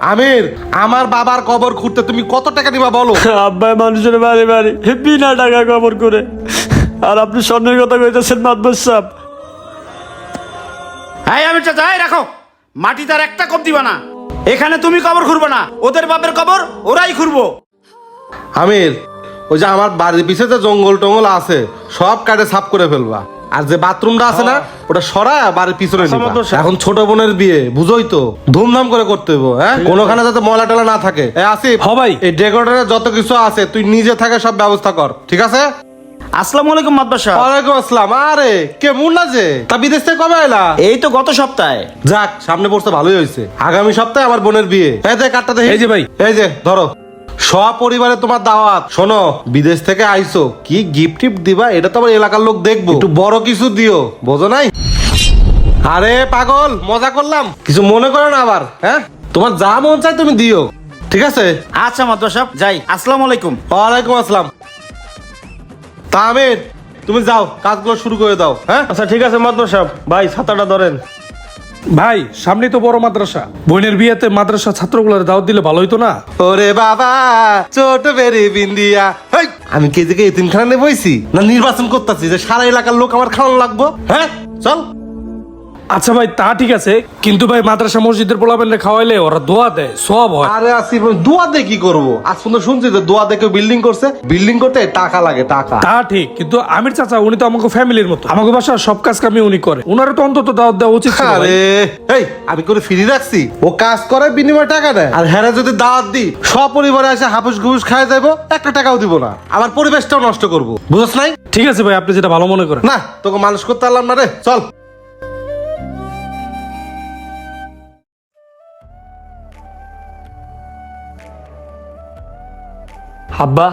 আমির আমার বাবার কবর খুঁড়তে তুমি কত টাকা দিবা বলো? আব্বাই মানুষের বাড়ি বাড়ি বিনা টাকা কবর করে। আর আপনি স্বর্ণের কথা কইতেছেন মাতবর সাহেব। হ্যাঁ আমি চাচা এই রাখো। মাটি তার একটা কম দিবা না। এখানে তুমি কবর খুঁড়বো না। ওদের বাপের কবর ওরাই খুঁড়বো। আমির ওই যে আমার বাড়ির পিছে যে জঙ্গল টঙ্গল আছে সব কাটে সাফ করে ফেলবা। আর যে বাথরুমটা আছে না ওটা সরায় বাড়ির পিছনে নিবা। এখন ছোট বোনের বিয়ে বুঝোই তো। ধুমধাম করে করতে হইব হ্যাঁ? কোনোখানে যাতে ময়লা টলা না থাকে। এ আসিফ হ ভাই। এই ডেকোরেটরের যত কিছু আছে তুই নিজে থাকে সব ব্যবস্থা কর ঠিক আছে? আসসালামু আলাইকুম মাদবা সাহেব ওয়ালাইকুম আসসালাম। আরে কেমন না যে? তা বিদেশ থেকে কবে এলা এই তো গত সপ্তাহে। যাক সামনে পড়তে ভালোই হয়েছে আগামী সপ্তাহে আমার বোনের বিয়ে। এই যে কাটটা দেখি। এই যে ভাই। এই যে ধরো। সপরিবারে তোমার দাওয়াত। শোনো বিদেশ থেকে আইসো। কি গিফট টিফট দিবা এটা তো আমার এলাকার লোক দেখব। একটু বড় কিছু দিও বোঝো নাই? আরে পাগল মজা করলাম। কিছু মনে করো না আবার হ্যাঁ? তোমার যা মন চায় তুমি দিও ঠিক আছে? আচ্ছা মাদবা সাহেব যাই। আসসালামু আলাইকুম। ওয়ালাইকুম আসসালাম। তামির তুমি যাও কাজগুলো শুরু করে দাও হ্যাঁ? আচ্ছা ঠিক আছে মাদবর সাহেব ভাই ছাতাটা ধরেন। ভাই সামনে তো বড় মাদ্রাসা। বোনের বিয়েতে মাদ্রাসা ছাত্রগুলোর দাওয়াত দিলে ভালো হইতো না? ওরে বাবা ছোট বেরি বিন্দিয়া। আমি কে দিকে এতিমখানা নিয়ে বইছি? না নির্বাচন করতেছি যে সারা এলাকার লোক আমার খাওয়ানো লাগবো? হ্যাঁ চল। আচ্ছা ভাই তা ঠিক আছে। কিন্তু ভাই মাদ্রাসা মসজিদের পোলাপেনরে খাওয়াইলে ওরা দোয়া দেয় সব হয়। আরে আসিফ দোয়া দিয়ে কি করব? আজ পর্যন্ত শুনছি যে দোয়া দেখে বিল্ডিং করছে। বিল্ডিং করতে টাকা লাগে টাকা। তা ঠিক কিন্তু আমির চাচা উনি তো আমাকে ফ্যামিলির মতো। আমাকে বাসা সব কাজ কামই উনি করে। উনারও তো অন্তত দাওয়াত দেওয়া উচিত ছিল ভাই। আরে এই আমি করে ফ্রি রাখছি। ও কাজ করে বিনিময় টাকা দেয় আর হেরা যদি দাওয়াত সব পরিবারে এসে হাফুস ঘুষ খায় যাব একটা টাকাও দিব না। আমার পরিবেশটাও নষ্ট করব। বুঝছ নাই? ঠিক আছে ভাই আপনি যেটা ভালো মনে করেন। না তোকে মানুষ করতে পারলাম না রে। চল। আব্বা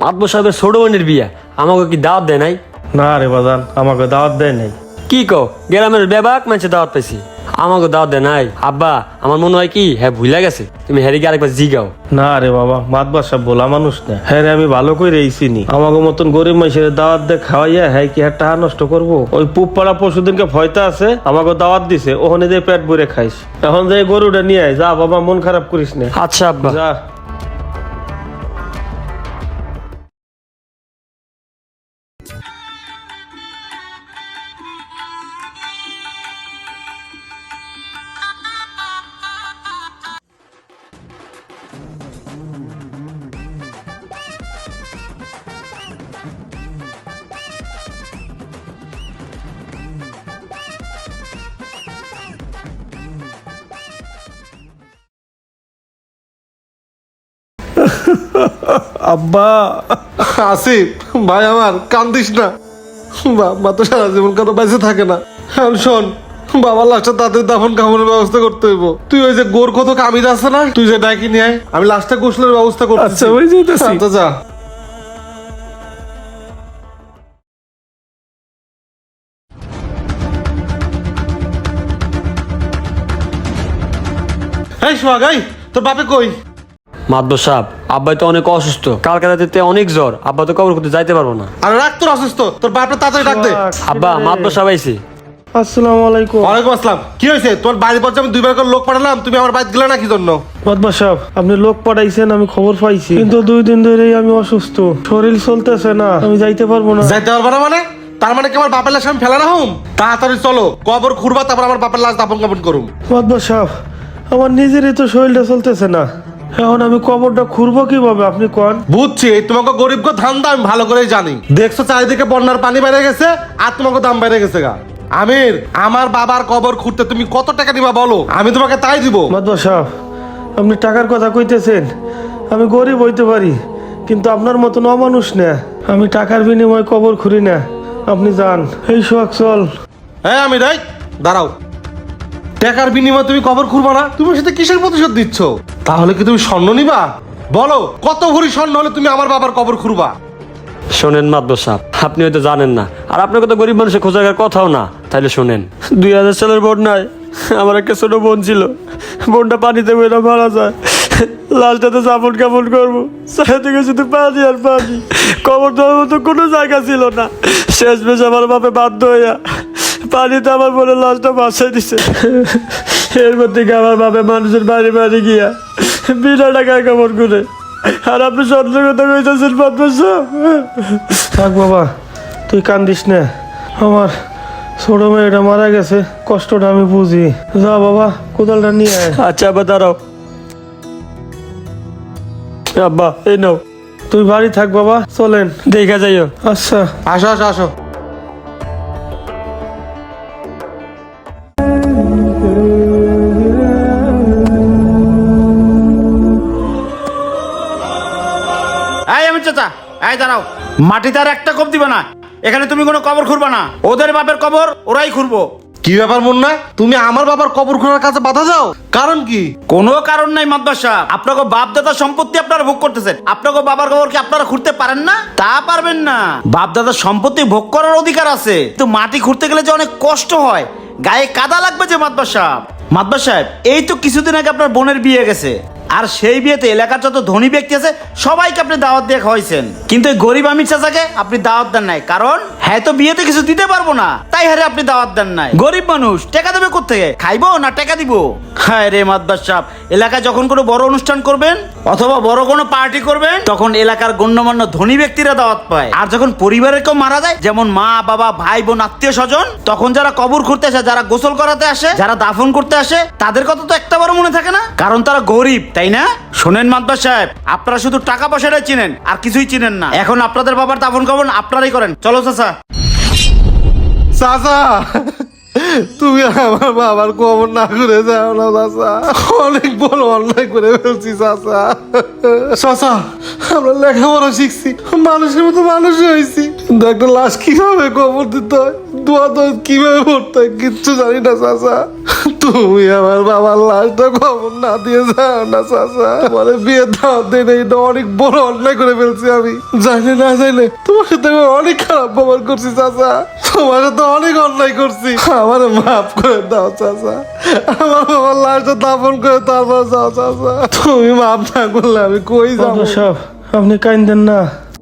মাতবর সাহেবের ছোট বোনের বিয়া আমাকে কি দাওয়াত দেয় নাই? না রে বাজান আমাকে দাওয়াত দেয় নাই। কি কো গ্রামের বেবাক মানুষে দাওয়াত পাইছি। আমাকে দাওয়াত দেয় নাই। আব্বা আমার মনে হয় কি হ্যাঁ ভুলে গেছে। তুমি হ্যারিকে আরেকবার জিগাও। না রে বাবা মাতবার সাহেব বলা মানুষ না। হ্যাঁ রে আমি ভালো করে এই চিনি আমাকে মতন গরিব মানুষের দাওয়াত দিয়ে খাওয়াইয়া হ্যাঁ কি হ্যাঁ টাকা নষ্ট করব? ওই পুপ পাড়া পরশুদিনকে ভয়তা আছে আমাকে দাওয়াত দিছে ওখানে যে পেট ভরে খাইস। এখন যে গরুটা নিয়ে আয় যা বাবা মন খারাপ করিস না। আচ্ছা আব্বা। যা। আব্বা। আসিফ ভাই আমার কান্দিস না। বাবা তো সারা জীবন কারও বেঁচে থাকে না। এখন শোন বাবার লাস্টে তাদের দাফন কামনের ব্যবস্থা করতে হইব। তুই ওই যে গোর কত কামিজ আছে না তুই যে ডাকি নিয়ে আয়। আমি লাস্টে গোসলের ব্যবস্থা করতেছি। আচ্ছা, ওই যেতেছি। আচ্ছা, যা। এই সোহাগ তোর বাপে কই? সাহেব আব্বাই তো অনেক অসুস্থ। কালকে রাতে অনেক জ্বর আব্বা তো কবর করতে যাইতে পারব না। আর রাখ তোর অসুস্থ তোর বাপরে তাড়াতাড়ি ডাক দে। আব্বা মাতবর সাহেব আইছে। আসসালামু আলাইকুম। ওয়ালাইকুম আসসালাম। কি হয়েছে? তোমার বাড়ি পর্যন্ত আমি দুইবার করে লোক পাঠালাম তুমি আমার বাড়িতে গেলে না কি জন্য? মাতবার সাহেব আপনি লোক পাঠাইছেন আমি খবর পাইছি। কিন্তু দুই দিন ধরেই আমি অসুস্থ। শরীর চলতেছে না আমি যাইতে পারব না। যাইতে পারব না মানে? তার মানে কি আমার বাপের লাশ আমি ফেলা না হুম? তাড়াতাড়ি চলো কবর খুঁড়বা তারপর আমার বাপের লাশ দাপন কাপন করুম। মাতবার সাহেব আমার নিজেরই তো শরীরটা চলতেছে না। এখন আমি কবরটা খুঁড়বো কীভাবে আপনি কন। বুঝছি তোমাকে গরিব গো ধান্দা আমি ভালো করেই জানি। দেখছ চারিদিকে বন্যার পানি বেড়ে গেছে আর তোমাকে দাম বেড়ে গেছে গা। আমির আমার বাবার কবর খুঁড়তে তুমি কত টাকা দিবা বলো? আমি তোমাকে তাই দিব। মাতবার সাহেব আপনি টাকার কথা কইতেছেন। আমি গরিব হইতে পারি কিন্তু আপনার মতন অমানুষ না। আমি টাকার বিনিময়ে কবর খুঁড়ি না। আপনি যান এই সোহাগ চল। হ্যাঁ আমি রাই দাঁড়াও। টাকার বিনিময়ে তুমি কবর খুঁড়বা না? তুমি সাথে কিসের প্রতিশোধ দিচ্ছ তাহলে কি তুমি স্বর্ণ নিবা? বলো কত ভরি স্বর্ণ হলে তুমি আমার বাবার কবর খুঁড়বা শোনেন মাতবর সাহেব আপনি হয়তো জানেন না। আর আপনাকে তো গরিব মানুষের খোঁজার কথাও না। তাইলে শোনেন। দুই হাজার সালের বন্যায় আমার একটা ছোট বোন ছিল। বোনটা পানিতে বেরো মারা যায়। লাস্টটাতে চাপন কাপড় করব। চারিদিকে শুধু পানি আর পানি। কবর দেওয়ার মতো কোনো জায়গা ছিল না। শেষ বেশ আমার বাপে বাধ্য হইয়া পানিতে আমার বোনের লাশটা বাসায় দিছে। এরপর থেকে আমার বাপে মানুষের বাড়ি বাড়ি গিয়া বিনা টাকায় কামড় করে আর আপনি সত্য কথা কইতেছেন মাতবার থাক বাবা তুই কান্দিস না। আমার ছোট মেয়েটা মারা গেছে কষ্টটা আমি বুঝি। যা বাবা কোদালটা নিয়ে আয়। আচ্ছা আবার দাঁড়াও। আব্বা এই নাও। তুই বাড়ি থাক বাবা চলেন। দেখা যাইও। আচ্ছা। আসো আসো আসো। চাচা। এই দাঁড়াও। মাটিতে আর একটা দিবে না। এখানে তুমি কোনো কবর খুঁড়বা না। ওদের বাপের কবর ওরাই খুঁড়বো। কি ব্যাপার মুন্না? তুমি আমার বাবার কবর খোঁড়ার কাছে বাধা দাও? কারণ কি? কোনো কারণ নাই মাদ্রাসা। আপনাকে বাপদাদা সম্পত্তি আপনারা ভোগ করতেছেন। আপনাকে বাবার কবর কি আপনারা খুঁড়তে পারেন না? তা পারবেন না। বাপ দাদার সম্পত্তি ভোগ করার অধিকার আছে। তো মাটি খুঁড়তে গেলে যে অনেক কষ্ট হয় গায়ে কাদা লাগবে যে মাদবা সাহেব মাদবা সাহেব এই তো কিছুদিন আগে আপনার বোনের বিয়ে গেছে। আর সেই বিয়েতে এলাকার যত ধনী ব্যক্তি আছে সবাইকে আপনি দাওয়াত দিয়ে খাওয়াইছেন। কিন্তু এই গরিব আমির চাচাকে আপনি দাওয়াত দেন নাই। কারণ হ্যাঁ তো বিয়েতে কিছু দিতে পারব না। তাই হারে আপনি দাওয়াত দেন নাই। গরিব মানুষ টাকা দেবে কোথেকে খাইবো না টাকা দিব? হ্যাঁ রে সাহেব এলাকায় যখন কোনো বড় অনুষ্ঠান করবেন অথবা বড় কোনো পার্টি করবেন তখন এলাকার গণ্যমান্য ধনী ব্যক্তিরা দাওয়াত পায়। আর যখন পরিবারের কেউ মারা যায় যেমন মা বাবা ভাই বোন আত্মীয় স্বজন তখন যারা কবর করতে আসে যারা গোসল করাতে আসে যারা দাফন করতে আসে তাদের কথা তো একটা বড় মনে থাকে না? কারণ তারা গরিব তাই না? শোনেন মাদ্দাস সাহেব, আপনারা শুধু টাকা পয়সাটাই চিনেন, আর কিছুই চিনেন না। এখন আপনাদের বাবার দাফন কবর আপনারাই করেন। চলো চাচা। চাচা, তুমি আমার বাবার কবর না করে যাও না, চাচা। অনেক বড় অন্যায় করে ফেলছি, চাচা। চাচা, আমরা লেখাপড়া শিখছি, মানুষের মতো মানুষ হয়েছি। কিন্তু একটা লাশ কীভাবে কবর দিতে হয়? দোয়া তো কীভাবে পড়তে হয়? কিচ্ছু জানি না, চাচা। তুমি আমার বাবার লাশটা কবর না দিয়ে যাও না, চাচা। মানে বিয়ে দাওয়াত দেয় না এটা অনেক বড় অন্যায় করে ফেলছি আমি। জানি না, জানি। তোমার সাথে আমি অনেক খারাপ ব্যবহার করছি, চাচা। তোমার সাথে অনেক অন্যায় করছি। আমার মাফ করে দাও, চাচা। আমার বাবার লাশটা দাফন করে তারপর যাও, চাচা। তুমি মাফ না করলে আমি কই যাব? সব আপনি কাইন্দেন না।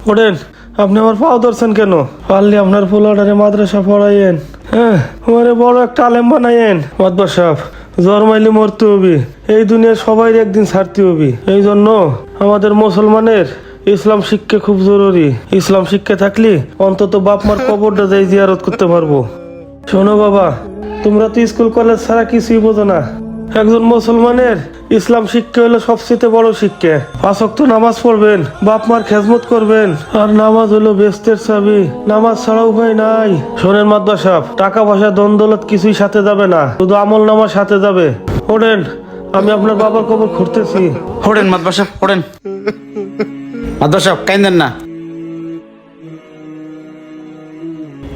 ওঠেন, আপনি আমার পাও ধরছেন কেন? পারলে আপনার ফুল অর্ডারে মাদ্রাসা পড়াইয়েন। হ্যাঁ আমারে বড় একটা আলেম বানাইয়েন। মাদবা সাহেব জন্মাইলে মরতে হবি। এই দুনিয়ার সবাই একদিন ছাড়তে হবি। এই জন্য আমাদের মুসলমানের ইসলাম শিক্ষা খুব জরুরি। ইসলাম শিক্ষা থাকলে অন্তত বাপ মার কবরটা যাই জিয়ারত করতে পারব। শোনো বাবা, তোমরা তো স্কুল, কলেজ ছাড়া কিছুই বোঝো না। একজন মুসলমানের ইসলাম শিক্ষা হলো সবচেয়ে বড় শিক্ষা। আসক্ত নামাজ পড়বেন, বাপ মার খেজমত করবেন, আর নামাজ হলো বেস্তের চাবি। নামাজ ছাড়া উপায় নাই। শোনেন মাদ্রাসাব টাকা পয়সা দন দৌলত কিছুই সাথে যাবে না, শুধু আমল নামাজ সাথে যাবে। ওঠেন আমি আপনার বাবার কবর খুঁড়তেছি হোড়েন মাদ্রাসা হোড়েন মাদ্রাসা, কাইন্দেন না।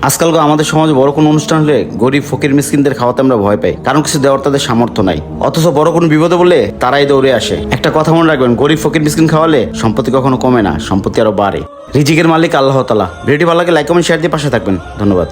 আজকাল আমাদের সমাজে বড় কোনো অনুষ্ঠান হলে গরিব, ফকির, মিসকিনদের খাওয়াতে আমরা ভয় পাই। কারণ কিছু দেওয়ার তাদের সামর্থ্য নাই। অথচ বড় কোনো বিপদে বলে তারাই দৌড়ে আসে। একটা কথা মনে রাখবেন, গরিব, ফকির, মিসকিন খাওয়ালে সম্পত্তি কখনো কমে না, সম্পত্তি আরও বাড়ে। রিজিকের মালিক আল্লাহ তালা ভিডিওটি ভালো লাগে লাইক কমেন্ট শেয়ার দিয়ে পাশে থাকবেন। ধন্যবাদ।